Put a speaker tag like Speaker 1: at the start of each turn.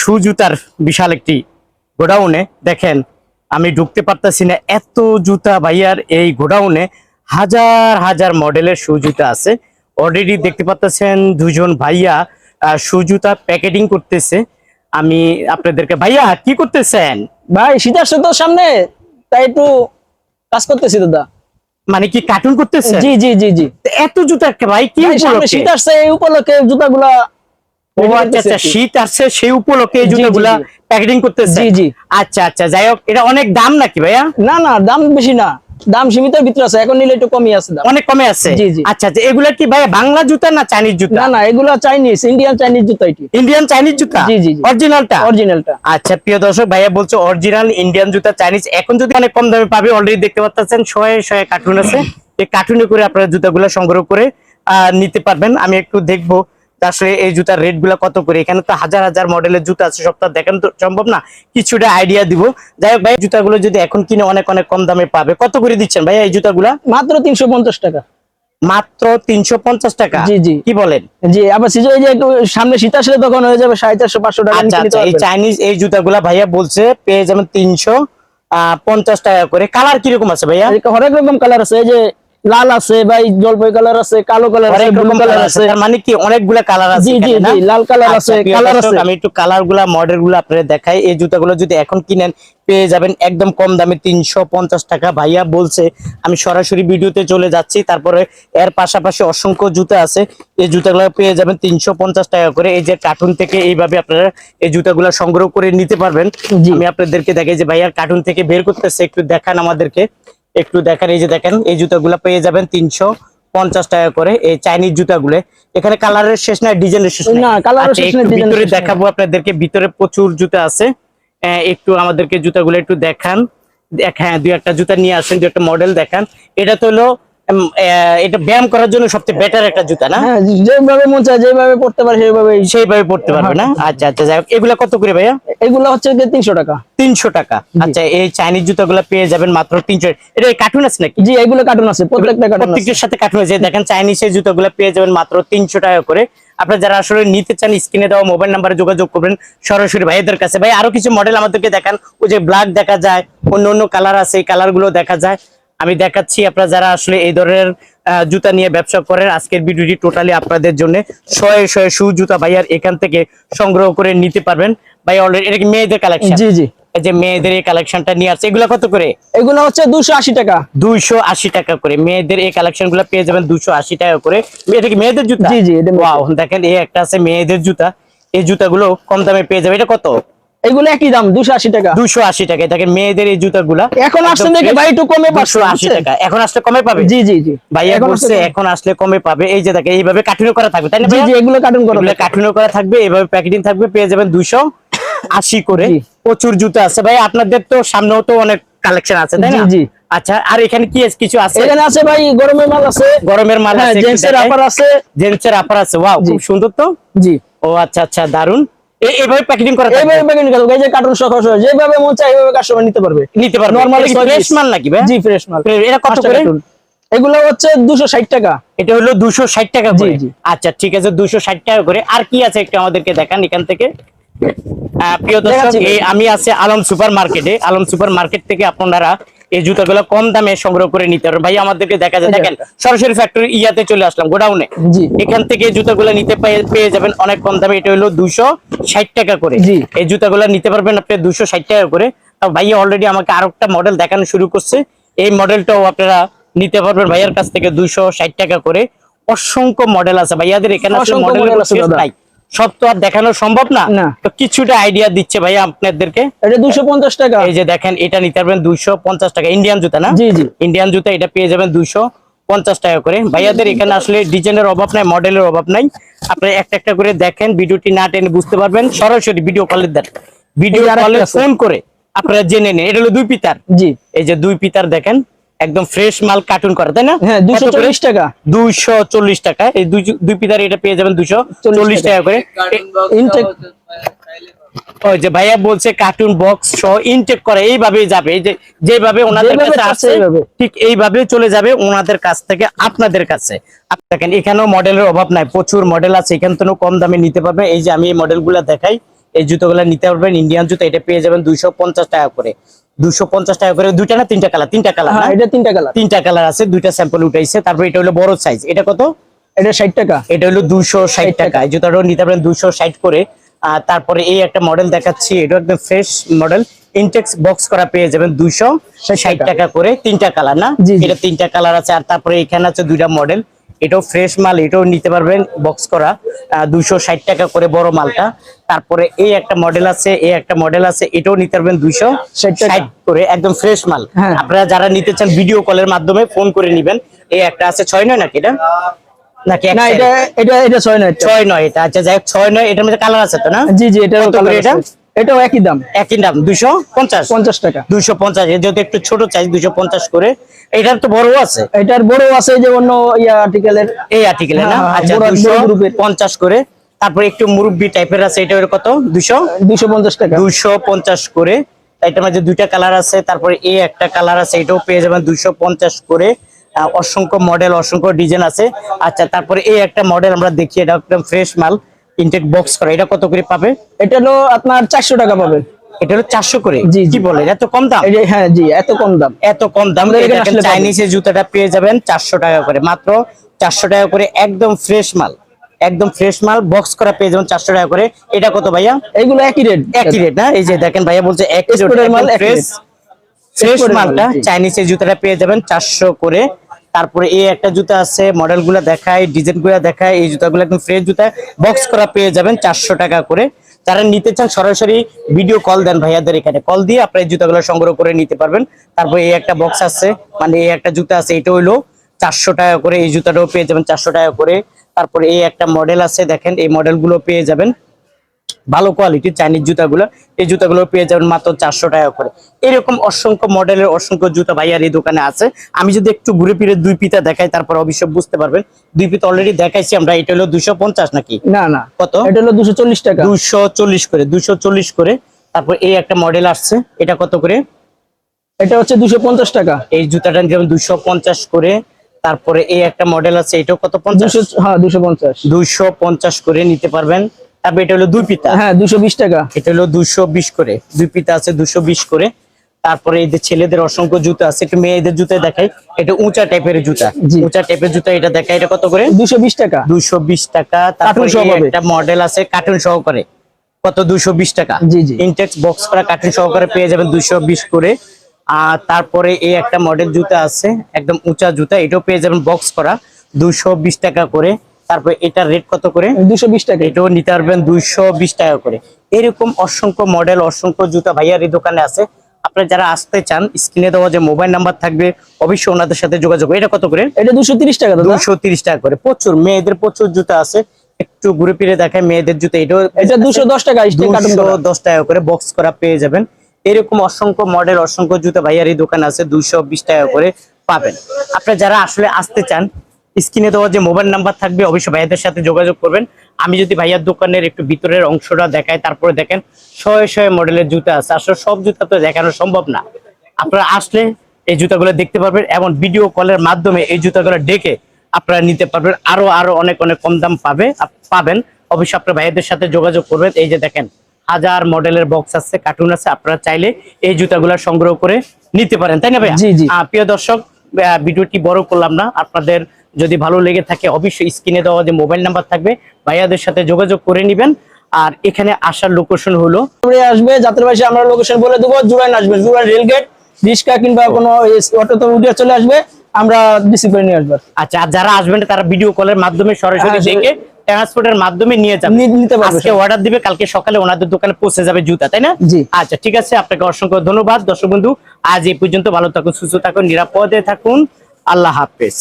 Speaker 1: শু জুতার বিশাল একটি গোডাউনে দেখেন আমি ঢুকতে পারতাছি না এত জুতা ভাইয়ার এই গোডাউনে হাজার হাজার মডেলের শু জুতা আছে। অলরেডি দেখতে পাচ্ছেন দুজন ভাইয়া আহ, শু জুতা প্যাকেটিং করতেছে। আমি আপনাদেরকে ভাইয়া কি করতেছেন?
Speaker 2: ভাই আসছে তো সামনে? তাই একটু কাজ করতেছি দাদা।
Speaker 1: মানে কি কার্টুন করতেছে?
Speaker 2: জি জি জি জি।
Speaker 1: এত জুতা ভাই কি
Speaker 2: সামনে? শীত আসছে এই উপলক্ষে জুতাগুলা
Speaker 1: ও আচ্ছা আচ্ছা শীত আসছে সেই উপলক্ষে এই জুতাগুলা। প্যাকেটিং করতেছে?
Speaker 2: জি, জি।
Speaker 1: আচ্ছা আচ্ছা যাই হোক এটা অনেক দাম নাকি ভাইয়া?
Speaker 2: না না দাম বেশি না। দাম সীমিতের ভিতরে আছে এখন নিলে একটু কমই আছে দাম।
Speaker 1: অনেক কমে আছে?
Speaker 2: জি, জি।
Speaker 1: আচ্ছা আচ্ছা এগুলা কি ভাই বাংলা জুতা না চাইনিজ জুতা?
Speaker 2: না না এগুলা চাইনিজ ইন্ডিয়ান চাইনিজ জুতা এটি।
Speaker 1: ইন্ডিয়ান চাইনিজ জুতা?
Speaker 2: জি, জি।
Speaker 1: অরিজিনালটা
Speaker 2: অরিজিনালটা
Speaker 1: আচ্ছা প্রিয় দর্শক ভাইয়া বলছে অরিজিনাল ইন্ডিয়ান জুতা চাইনিজ। এখন যদি অনেক কম দামে পাবে অলরেডি দেখতে পাচ্ছেন শয়ে শয়ে কার্টুন আছে। এই কার্টুনে করে আপনারা জুতাগুলো সংগ্রহ করে আহ, নিতে পারবেন। আমি একটু দেখব। আসলে এই জুতার রেটগুলা কত করে? এখানে তো হাজার হাজার মডেলের জুতা আছে সবটা দেখানো তো সম্ভব না। কিছুটা আইডিয়া দিব। যাই হোক ভাই জুতাগুলো যদি এখন কিনে অনেক অনেক কম দামে পাবে কত করে দিচ্ছেন ভাইয়া এই জুতাগুলা?
Speaker 2: মাত্র তিনশো পঞ্চাশ টাকা।
Speaker 1: মাত্র তিনশো পঞ্চাশ টাকা?
Speaker 2: জি, জি।
Speaker 1: কি বলেন?
Speaker 2: জি আবার সিজন এই যে একটু সামনে শীত আসলে তখন হয়ে যাবে সাড়ে চারশো পাঁচশো টাকা
Speaker 1: আচ্ছা আচ্ছা এই চাইনিজ এই জুতাগুলা ভাইয়া বলছে পেয়ে যাবেন তিনশো আহ পঞ্চাশ টাকা করে। কালার কীরকম আছে ভাইয়া?
Speaker 2: হরেক রকম কালার আছে এই যে লাল আছে ভাই জলপাই কালার আছে কালো কালার আছে ব্লু কালার আছে।
Speaker 1: মানে কি অনেকগুলা কালার আছে
Speaker 2: জি, জি, জি, লাল কালার
Speaker 1: আচ্ছা,
Speaker 2: আছে, কালার আছে।
Speaker 1: আমি একটু কালারগুলা মডেলগুলো আপনাদের দেখাই। এই জুতাগুলো যদি এখন কিনেন পেয়ে যাবেন একদম কম দামে তিনশো পঞ্চাশ টাকা। ভাইয়া বলছে আমি সরাসরি ভিডিওতে চলে যাচ্ছি। তারপরে এর পাশাপাশি অসংখ্য জুতা আছে। এই জুতাগুলো পেয়ে যাবেন তিনশো পঞ্চাশ টাকা করে। এই যে কার্টুন থেকে এইভাবে আপনারা এই জুতাগুলো সংগ্রহ করে নিতে পারবেন। আমি আপনাদেরকে দেখাই যে ভাইয়া কার্টুন থেকে বের করতেছে একটু দেখান আমাদেরকে। একটু দেখেন এই যে দেখেন এই জুতাগুলো পেয়ে যাবেন তিনশো পঞ্চাশ টাকা করে এই চাইনিজ জুতাগুলো। এখানে কালারের শেষ নাই ডিজাইনের শেষ
Speaker 2: না,
Speaker 1: আচ্ছা,
Speaker 2: শেষ নাই,
Speaker 1: ভিতরে দেখাবো আপনাদেরকে ভিতরে প্রচুর জুতা আছে। একটু আমাদেরকে জুতাগুলো একটু দেখান। দেখ- হ্যাঁ দু একটা জুতা নিয়ে আসেন দু একটা মডেল দেখান। এটা তো হলো এটা ব্যায়াম করার জন্য সবচেয়ে বেটার একটা জুতা না?
Speaker 2: হ্যাঁ যেভাবে মন চায় যেভাবে পড়তে পারে
Speaker 1: সেইভাবে পড়তে পারবে না? আচ্ছা আচ্ছা যাই হোক এগুলা কত করে ভাইয়া?
Speaker 2: এগুলো হচ্ছে তিনশো টাকা।
Speaker 1: তিনশো টাকা। আচ্ছা এই চাইনিজ জুতাগুলো পেয়ে যাবেন মাত্র তিনশো এটা কার্টুন আছে নাকি?
Speaker 2: জি এগুলো কার্টুন আছে প্রত্যেকটা আছে।
Speaker 1: সাথে কার্টুন আছে। দেখেন চাইনিজের জুতোগুলো পেয়ে যাবেন মাত্র তিনশো টাকা করে। আপনারা যারা আসলে নিতে চান স্ক্রিনে দেওয়া মোবাইল নাম্বারে যোগাযোগ করবেন সরাসরি ভাইদের কাছে। ভাই আরও কিছু মডেল আমাদেরকে দেখান। ওই যে ব্ল্যাক দেখা যায় অন্য অন্য কালার আছে এই কালারগুলো দেখা যায়। আমি দেখাচ্ছি আপনারা যারা আসলে এই ধরনের জুতা নিয়ে ব্যবসা করেন আজকের ভিডিওটি টোটালি আপনাদের জন্য শয়ে শয়ে শু জুতা ভাইয়ার এখান থেকে সংগ্রহ করে নিতে পারবেন। ভাই অলরেডি এটা কি মেয়েদের কালেকশন
Speaker 2: জি জি।
Speaker 1: এই যে মেয়েদের এই কালেকশনটা নিয়ে আসছে এগুলো কত করে?
Speaker 2: এগুলো হচ্ছে দুশো আশি টাকা।
Speaker 1: দুইশো আশি টাকা করে। মেয়েদের এই কালেকশনগুলো পেয়ে যাবেন দুশো আশি টাকা করে। এটা কি মেয়েদের জুতা?
Speaker 2: জি, জি।
Speaker 1: দেখেন এই একটা আছে মেয়েদের জুতা। এই জুতাগুলো কম দামে পেয়ে যাবে। এটা কত?
Speaker 2: এগুলো একই দাম দুশো আশি টাকা।
Speaker 1: দুশো আশি টাকা দেখেন মেয়েদের এই জুতাগুলা।
Speaker 2: এখন দেখে ভাই একটু কমে পাচ্ছে
Speaker 1: দুশো আশি টাকা। এখন আসলে কমে পাবে?
Speaker 2: জি জি জি।
Speaker 1: ভাইয়া
Speaker 2: এখন
Speaker 1: বলছে এখন আসলে কমে পাবে। এই যে দেখেন এইভাবে কার্টুনও করা থাকবে তাই না
Speaker 2: জি এগুলো কার্টুন করো
Speaker 1: এগুলো কার্টুনও করা থাকবে এইভাবে প্যাকেটিং থাকবে পেয়ে যাবেন দুশো আশি করে। প্রচুর জুতা আছে। ভাই আপনাদের তো সামনেও তো অনেক কালেকশন আছে তাই না?
Speaker 2: জি।
Speaker 1: আচ্ছা আর এখানে কি কিছু আছে?
Speaker 2: এখানে আছে ভাই গরমের মাল আছে।
Speaker 1: গরমের মাল
Speaker 2: হ্যাঁ
Speaker 1: আছে
Speaker 2: জেন্টসের আপার আছে।
Speaker 1: জেন্টসের আপার আছে। ওয়াও। খুব সুন্দর তো?
Speaker 2: জি।
Speaker 1: ও আচ্ছা আচ্ছা দারুণ এইভাবে প্যাকেটিং করা
Speaker 2: এইভাবে প্যাকেট করো এই যে কার্টুন সহ সহ যেভাবে মন চায় এইভাবে কাস্টমার নিতে পারবে।
Speaker 1: নিতে পারবে। নরমালি ফ্রেশ মাল নাকি ভাই?
Speaker 2: জি ফ্রেশ মাল।
Speaker 1: এটা কত করে।
Speaker 2: এগুলো হচ্ছে দুশো ষাট টাকা।
Speaker 1: এটা হলো দুশো ষাট টাকা
Speaker 2: জি,
Speaker 1: করে।
Speaker 2: জি।
Speaker 1: আচ্ছা ঠিক আছে দুশো ষাট টাকা করে। আর কি আছে একটু আমাদেরকে দেখান এখান থেকে? প্রিয় দর্শক। আমি আছে আলম সুপার মার্কেটে। আলম সুপার মার্কেট থেকে আপনারা এই জুতাগুলো কম দামে সংগ্রহ করে নিতে পারবেন ভাই আমাদেরকে দেখা যায় দেখেন সরাসরি ফ্যাক্টরি ইয়াতে চলে আসলাম গোডাউনে। এখান থেকে জুতাগুলো নিতে পেয়ে- যাবেন অনেক কম দামে। এটা হলো দুশো ষাট টাকা করে। এই জুতাগুলো নিতে পারবেন আপনি দুশো টাকা করে। ভাইয়া অলরেডি আমাকে আরও একটা মডেল দেখানো শুরু করছে। এই মডেলটাও আপনারা নিতে পারবেন ভাইয়ার কাছ থেকে দুশো ষাট টাকা করে। অসংখ্য মডেল আছে। ভাইয়াদের এখানে
Speaker 2: অসংখ্য model আছে।
Speaker 1: নাই। সব তো আর দেখানো সম্ভব না। তো কিছুটা আইডিয়া দিচ্ছে ভাইয়া আপনাদেরকে।
Speaker 2: এটা দুশো পঞ্চাশ টাকা।
Speaker 1: এই যে দেখেন এটা নিতে পারবেন দুইশো পঞ্চাশ টাকা। ইন্ডিয়ান জুতা না?
Speaker 2: জি, জি।
Speaker 1: ইন্ডিয়ান জুতা এটা পেয়ে যাবেন দুইশো পঞ্চাশ টাকা করে। ভাইয়াদের এখানে আসলে ডিজাইনের অভাব নাই মডেলের অভাব নাই। আপনারা একটা একটা করে দেখেন ভিডিওটি না টেনে বুঝতে পারবেন। সরাসরি ভিডিও কলের দেন। ভিডিও কলে ফোন করে আপনারা জেনে নিন এটা হলো দুই পিতার।
Speaker 2: জি।
Speaker 1: এই যে দুই পিতার দেখেন একদম ফ্রেশ মাল কার্টুন করা তাই না?
Speaker 2: হ্যাঁ দুশো চল্লিশ টাকা।
Speaker 1: দুইশো চল্লিশ টাকা। এই দুই দুই পিতার এটা পেয়ে যাবেন দুশো চল্লিশ টাকা। করে। ওই যে ভাইয়া বলছে কার্টুন বক্স সহ ইনটেক করে এইভাবেই যাবে। যে যেভাবে ওনাদের কাছে
Speaker 2: চাচ্ছে
Speaker 1: ঠিক এইভাবে চলে যাবে ওনাদের কাছ থেকে আপনাদের কাছে। আপনি দেখেন এখানেও মডেলের অভাব নাই। প্রচুর মডেল আছে এখান থেকেও কম দামে নিতে পারবে। এই যে আমি এই মডেলগুলো দেখাই এই জুতোগুলো নিতে পারবেন ইন্ডিয়ান জুতো এটা পেয়ে যাবেন দুইশো পঞ্চাশ টাকা করে। দুশো পঞ্চাশ টাকা করে দুইটা না তিনটা কালার তিনটা কালার
Speaker 2: হ্যাঁ এটা তিনটা কালার।
Speaker 1: তিনটা কালার আছে দুইটা স্যাম্পল উঠাইছে তারপর এটা হলো বড় সাইজ এটা কত?
Speaker 2: এটা ষাট টাকা।
Speaker 1: এটা হলো দুশো ষাট টাকা। এই জুতাটাও নিতে পারেন দুশো ষাট করে। আর তারপরে এই একটা মডেল দেখাচ্ছি এটা একদম ফ্রেশ মডেল ইনটেক্স বক্স করা পেয়ে যাবেন দুইশো ষাট টাকা। করে। তিনটা কালার না। এটা তিনটা কালার আছে আর তারপরে এখানে আছে দুইটা মডেল এটাও ফ্রেশ মাল এটাও নিতে পারবেন বক্স করা। দুইশো ষাট টাকা করে বড় মালটা। তারপরে এই একটা মডেল আছে এই একটা মডেল আছে এটাও নিতে পারবেন দুইশো ষাট করে একদম ফ্রেশ মাল।
Speaker 2: হ্যাঁ।
Speaker 1: আপনারা যারা নিতে চান ভিডিও কলের মাধ্যমে ফোন করে নিবেন। এই একটা আছে ছয় নয় নাকি এটা? নাকি
Speaker 2: না এটা এটা এটা ছয় নয়। এটা।
Speaker 1: ছয় নয় এটা আচ্ছা যাই হোক, ছয় নয় এটার মধ্যে কালার আছে তো না?
Speaker 2: জি জি এটা
Speaker 1: এটা?
Speaker 2: এটাও একই দাম?
Speaker 1: একই দাম দুইশো পঞ্চাশ।
Speaker 2: পঞ্চাশ টাকা।
Speaker 1: দুইশো পঞ্চাশ যেহেতু একটু ছোট দুইশো পঞ্চাশ করে। এটার তো বড় আছে।
Speaker 2: এটার বড় আছে যে অন্য আর্টিকেলের
Speaker 1: এই আর্টিকেলে না?
Speaker 2: হ্যাঁ, হ্যাঁ,
Speaker 1: আচ্ছা দুইশো পঞ্চাশ করে। তারপরে একটু মুরব্বি টাইপের আছে এটা কত? দুইশো?
Speaker 2: দুইশো পঞ্চাশ টাকা।
Speaker 1: দুইশো পঞ্চাশ করে। এটার মধ্যে দুইটা কালার আছে তারপরে এই একটা কালার আছে এটাও পেয়ে যাবেন দুইশো পঞ্চাশ করে। অসংখ্য মডেল অসংখ্য ডিজাইন আছে। আচ্ছা তারপরে এই একটা মডেল আমরা দেখি এটা একদম ফ্রেশ মাল। ইনটেক বক্স করা এটা কত করে পাবে?
Speaker 2: এটা হলো আপনার চারশো টাকা পাবেন
Speaker 1: এটা হলো চারশো করে?
Speaker 2: জি।
Speaker 1: কি বলে এত কম দাম?
Speaker 2: হ্যাঁ জি এত কম দাম।
Speaker 1: এত কম দাম। চাইনিজের জুতাটা পেয়ে যাবেন চারশো টাকা করে। মাত্র চারশো টাকা করে একদম ফ্রেশ মাল একদম ফ্রেশ মাল বক্স করা পেয়ে যাবেন চারশো টাকা করে। এটা কত ভাইয়া?
Speaker 2: এইগুলো একই রেট
Speaker 1: একই রেট না? এই যে দেখেন ভাইয়া বলছে একই
Speaker 2: মাল
Speaker 1: ফ্রেশ ফ্রেশ মালটা চাইনিজের জুতাটা পেয়ে যাবেন চারশো করে। তারপরে এই একটা জুতা আছে মডেলগুলা দেখায় ডিজাইনগুলা দেখায়, এই জুতাগুলো একদম ফ্রেশ জুতা। বক্স করা পেয়ে যাবেন চারশো টাকা করে। যারা নিতে চান সরাসরি ভিডিও কল দেন ভাইয়াদের এখানে। কল দিয়ে আপনার এই জুতাগুলো সংগ্রহ করে নিতে পারবেন। তারপরে এই একটা বক্স আছে মানে এই একটা জুতা আছে, এটা হইল চারশো টাকা করে। এই জুতাটাও পেয়ে যাবেন চারশো টাকা করে। তারপরে এই একটা মডেল আছে, দেখেন, এই মডেলগুলো পেয়ে যাবেন। ভালো কোয়ালিটির চাইনিজ জুতাগুলো এই জুতাগুলো পেয়ে যাবেন মাত্র চারশো টাকা করে। এরকম অসংখ্য মডেলের অসংখ্য জুতা ভাইয়ার এই দোকানে আছে। আমি যদি একটু ঘুরে ফিরে দুই পিতা দেখাই তারপর অবশ্য বুঝতে পারবেন। দুই পিতা অলরেডি দেখাইছি আমরা এটা হলো দুশো পঞ্চাশ নাকি?
Speaker 2: না না
Speaker 1: কত?
Speaker 2: এটা হলো দুশো চল্লিশ টাকা।
Speaker 1: দুশো চল্লিশ করে দুশো চল্লিশ করে। তারপর এই একটা মডেল আসছে এটা কত করে?
Speaker 2: এটা হচ্ছে দুশো পঞ্চাশ টাকা।
Speaker 1: এই জুতাটা যেমন দুশো পঞ্চাশ করে। তারপরে এই একটা মডেল আছে এটাও কত পঞ্চাশ?
Speaker 2: হ্যাঁ দুশো পঞ্চাশ
Speaker 1: করে নিতে পারবেন। তারপর এটা হলো দুই পিতা।
Speaker 2: হ্যাঁ দুশো টাকা।
Speaker 1: এটা হলো দুশো করে। দুই পিতা আছে দুশো করে। তারপরে এই যে ছেলেদের অসংখ্য জুতা আছে একটু মেয়েদের জুতা দেখাই। এটা উঁচা টাইপের জুতা। উঁচা টাইপের জুতা এটা দেখাই এটা কত করে?
Speaker 2: দুশো টাকা।
Speaker 1: দুশো টাকা। তারপরে। একটা মডেল আছে কার্টুন সহকারে কত? দুশো বিশ টাকা। ইনটেক্স বক্স করা কার্টুন সহকারে পেয়ে যাবেন দুশো বিশ করে। আর তারপরে এই একটা মডেল জুতা আছে একদম উঁচা জুতা এটাও পেয়ে যাবেন বক্স করা। দুশো বিশ টাকা করে। তারপরে এটার রেট কত করে?
Speaker 2: দুশো বিশ টাকা।
Speaker 1: এটাও নিতে পারবেন দুইশো বিশ টাকা করে। এরকম অসংখ্য মডেল অসংখ্য জুতা ভাইয়ার এই দোকানে আছে। আপনারা যারা আসতে চান স্ক্রিনে দেওয়া যে মোবাইল নাম্বার থাকবে অবশ্যই ওনাদের সাথে যোগাযোগ এটা কত করে?
Speaker 2: এটা দুশো টাকা
Speaker 1: দুশো টাকা করে। প্রচুর মেয়েদের প্রচুর জুতা আছে। একটু ঘুরে ফিরে দেখায় মেয়েদের জুতা। এটাও
Speaker 2: এটা দুশো দশ টাকা
Speaker 1: দুশো দশ টাকা করে বক্স করা পেয়ে যাবেন। এরকম অসংখ্য মডেল অসংখ্য জুতা ভাইয়ার এই দোকান আছে। দুইশো বিশ টাকা করে পাবেন। আপনারা যারা আসলে আসতে চান স্ক্রিনে দেওয়া যে মোবাইল নাম্বার থাকবে অবশ্যই ভাইয়াদের সাথে যোগাযোগ করবেন। আমি যদি ভাইয়ার দোকানের একটু ভিতরের অংশটা দেখাই তারপরে দেখেন শয়ে শয়ে মডেলের জুতা আছে। আসলে সব জুতা তো দেখানো সম্ভব না। আপনারা আসলে এই জুতাগুলো দেখতে পারবেন এবং ভিডিও কলের মাধ্যমে এই জুতাগুলো ডেকে আপনারা নিতে পারবেন। আরও আরও অনেক অনেক কম দাম পাবে পাবেন। অবশ্যই আপনার ভাইয়াদের সাথে যোগাযোগ করবেন। এই যে দেখেন হাজার মডেলের বক্স আছে কার্টুন আছে। আপনারা চাইলে এই জুতাগুলো সংগ্রহ করে নিতে পারেন। তাই না। আহ, প্রিয় দর্শক ভিডিওটি বড় করলাম না। আপনাদের যদি ভালো লেগে থাকে অবশ্যই স্ক্রিনে দেওয়া যে মোবাইল নাম্বার থাকবে ভাইয়াদের সাথে যোগাযোগ করে নেবেন। আর এখানে আসার লোকেশন হলো
Speaker 2: আসবে যাত্রা বাসে আমরা লোকেশন বলে দেবো জুরাইন আসবে জুরাইন রেলগেট রিক্সা কিংবা কোনো অটো তো উঠে চলে আসবে আমরা রিসিভ করে নিয়ে আসব
Speaker 1: আচ্ছা আর যারা আসবেন তারা ভিডিও কলের মাধ্যমে সরাসরি
Speaker 2: হ্যাঁ,
Speaker 1: দেখে ট্রান্সপোর্টের মাধ্যমে নিয়ে যাবে
Speaker 2: নিতে পারবে
Speaker 1: আজকে অর্ডার দিবে কালকে সকালে ওনাদের দোকানে পৌঁছে যাবে জুতা তাই না?
Speaker 2: জি।
Speaker 1: আচ্ছা ঠিক আছে আপনাকে অসংখ্য ধন্যবাদ। দর্শক বন্ধু আজ এই পর্যন্ত ভালো থাকুন সুস্থ থাকুন নিরাপদে থাকুন। আল্লাহ হাফেজ।